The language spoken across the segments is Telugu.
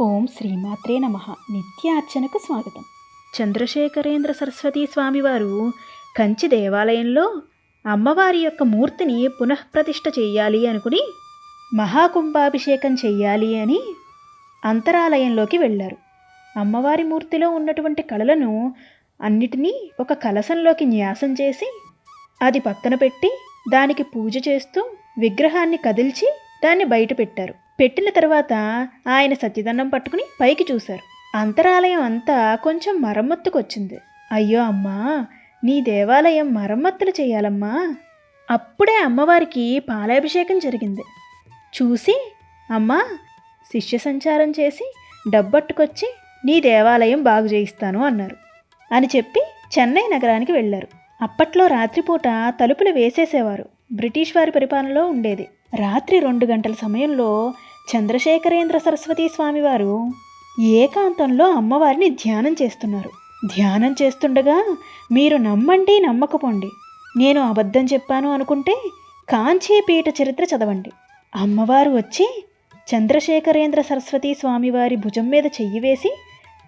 ఓం శ్రీమాత్రే నమ. నిత్యార్చనకు స్వాగతం. చంద్రశేఖరేంద్ర సరస్వతీ స్వామివారు కంచి దేవాలయంలో అమ్మవారి యొక్క మూర్తిని పునఃప్రతిష్ఠ చేయాలి అనుకుని మహాకుంభాభిషేకం చెయ్యాలి అని అంతరాలయంలోకి వెళ్ళారు. అమ్మవారి మూర్తిలో ఉన్నటువంటి కళలను అన్నిటినీ ఒక కలశంలోకి న్యాసం చేసి అది పక్కన పెట్టి దానికి పూజ చేస్తూ విగ్రహాన్ని కదిల్చి దాన్ని బయట పెట్టారు. పెట్టిన తర్వాత ఆయన సత్యదన్నం పట్టుకుని పైకి చూశారు. అంతరాలయం అంతా కొంచెం మరమ్మత్తుకొచ్చింది. అయ్యో అమ్మా నీ దేవాలయం మరమ్మత్తులు చేయాలమ్మా. అప్పుడే అమ్మవారికి పాలాభిషేకం జరిగింది. చూసి అమ్మా శిష్య సంచారం చేసి డబ్బట్టుకొచ్చి నీ దేవాలయం బాగు చేయిస్తాను అన్నారు. అని చెప్పి చెన్నై నగరానికి వెళ్ళారు. అప్పట్లో రాత్రిపూట తలుపులు వేసేసేవారు. బ్రిటిష్ వారి పరిపాలనలో ఉండేది. రాత్రి రెండు గంటల సమయంలో చంద్రశేఖరేంద్ర సరస్వతీ స్వామివారు ఏకాంతంలో అమ్మవారిని ధ్యానం చేస్తున్నారు. ధ్యానం చేస్తుండగా మీరు నమ్మండి నమ్మకపోండి. నేను అబద్ధం చెప్పాను అనుకుంటే కాంచీపీఠ చరిత్ర చదవండి. అమ్మవారు వచ్చి చంద్రశేఖరేంద్ర సరస్వతీ స్వామివారి భుజం మీద చెయ్యి వేసి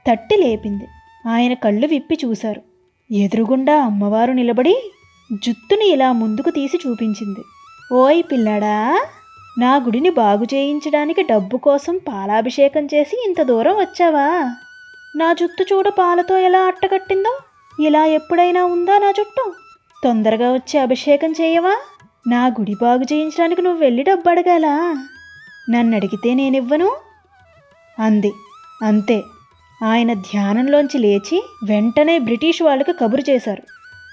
తట్టి లేపింది. ఆయన కళ్ళు విప్పి చూశారు. ఎదురుగుండా అమ్మవారు నిలబడి జుత్తుని ఇలా ముందుకు తీసి చూపించింది. ఓయ్ పిల్లాడా! నా గుడిని బాగు చేయించడానికి డబ్బు కోసం పాలాభిషేకం చేసి ఇంత దూరం వచ్చావా? నా జుట్టు చూడ పాలతో ఎలా అట్టగట్టిందో. ఇలా ఎప్పుడైనా ఉందా నా జుట్టు? తొందరగా వచ్చి అభిషేకం చేయవా? నా గుడి బాగు చేయించడానికి నువ్వు వెళ్ళి డబ్బు అడగాలా? నన్ను అడిగితే నేనివ్వను? అంది. అంతే. ఆయన ధ్యానంలోంచి లేచి వెంటనే బ్రిటిష్ వాళ్ళకు కబురు చేశారు.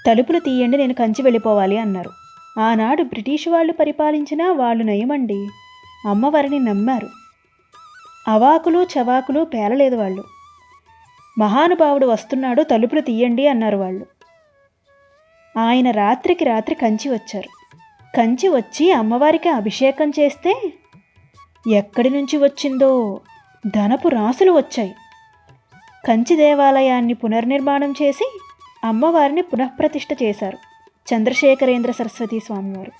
తలుపులు తీయండి నేను కంచి వెళ్ళిపోవాలి అన్నారు. ఆనాడు బ్రిటిష్ వాళ్ళు పరిపాలించినా వాళ్ళు నయమండి. అమ్మవారిని నమ్మారు. అవాకులు చవాకులు పేలలేదు వాళ్ళు. మహానుభావుడు వస్తున్నాడు తలుపులు తీయండి అన్నారు వాళ్ళు. ఆయన రాత్రికి రాత్రి కంచి వచ్చారు. కంచి వచ్చి అమ్మవారికి అభిషేకం చేస్తే ఎక్కడి నుంచి వచ్చిందో? ధనపు రాసులు వచ్చాయి. కంచి దేవాలయాన్ని పునర్నిర్మాణం చేసి అమ్మవారిని పునఃప్రతిష్ఠ చేశారు. చంద్రశేఖరేంద్ర సరస్వతి స్వామివారు.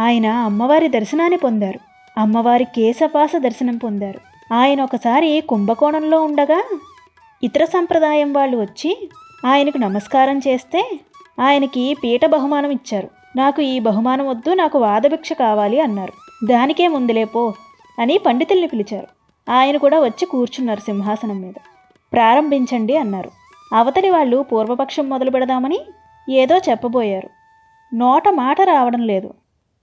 ఆయన అమ్మవారి దర్శనాన్ని పొందారు. అమ్మవారి కేశపాస దర్శనం పొందారు. ఆయన ఒకసారి కుంభకోణంలో ఉండగా ఇతర సంప్రదాయం వాళ్ళు వచ్చి ఆయనకు నమస్కారం చేస్తే ఆయనకి పీఠ బహుమానం ఇచ్చారు. నాకు ఈ బహుమానం వద్దు నాకు వాదభిక్ష కావాలి అన్నారు. దానికే ముందులేపో అని పండితుల్ని పిలిచారు. ఆయన కూడా వచ్చి కూర్చున్నారు సింహాసనం మీద. ప్రారంభించండి అన్నారు. అవతలి వాళ్ళు పూర్వపక్షం మొదలు పెడదామని ఏదో చెప్పబోయారు. నోట మాట రావడం లేదు.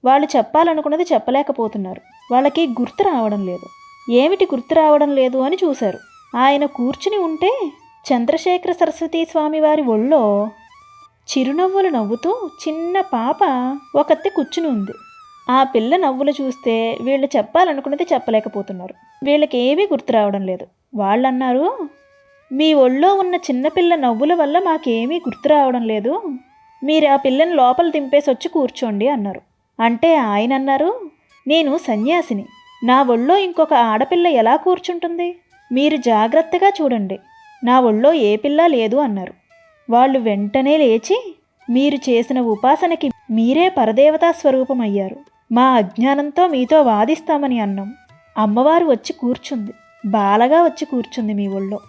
వాళ్ళు చెప్పాలనుకున్నది చెప్పలేకపోతున్నారు. వాళ్ళకి గుర్తు రావడం లేదు. ఏమిటి గుర్తు రావడం లేదు అని చూశారు. ఆయన కూర్చుని ఉంటే చంద్రశేఖర సరస్వతీ స్వామి వారి ఒళ్ళో చిరునవ్వులు నవ్వుతూ చిన్న పాప ఒకత్తి కూర్చుని ఉంది. ఆ పిల్ల నవ్వులు చూస్తే వీళ్ళు చెప్పాలనుకున్నది చెప్పలేకపోతున్నారు. వీళ్ళకి ఏమీ గుర్తు రావడం లేదు. వాళ్ళన్నారు మీ ఒళ్ళో ఉన్న చిన్నపిల్ల నవ్వుల వల్ల మాకేమీ గుర్తు రావడం లేదు. మీరు ఆ పిల్లని లోపల దింపేసి వచ్చి కూర్చోండి అన్నారు. అంటే ఆయన అన్నారు నేను సన్యాసిని. నా ఒళ్ళో ఇంకొక ఆడపిల్ల ఎలా కూర్చుంటుంది? మీరు జాగ్రత్తగా చూడండి. నా ఒళ్ళో ఏ పిల్ల లేదు అన్నారు. వాళ్ళు వెంటనే లేచి మీరు చేసిన ఉపాసనకి మీరే పరదేవతా స్వరూపం అయ్యారు మా అజ్ఞానంతో మీతో వాదిస్తామని అన్నాం. అమ్మవారు వచ్చి కూర్చుంది. బాలగా వచ్చి కూర్చుంది మీ ఒళ్ళో.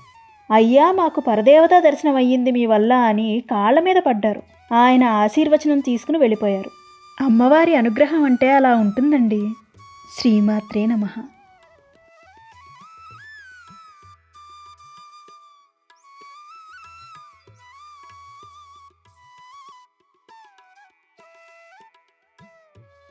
అయ్యా మాకు పరదేవతా దర్శనం అయ్యింది మీ వల్ల అని కాళ్ళ మీద పడ్డారు. ఆయన ఆశీర్వచనం తీసుకుని వెళ్ళిపోయారు. అమ్మవారి అనుగ్రహం అంటే అలా ఉంటుందండి. శ్రీమాత్రే నమః.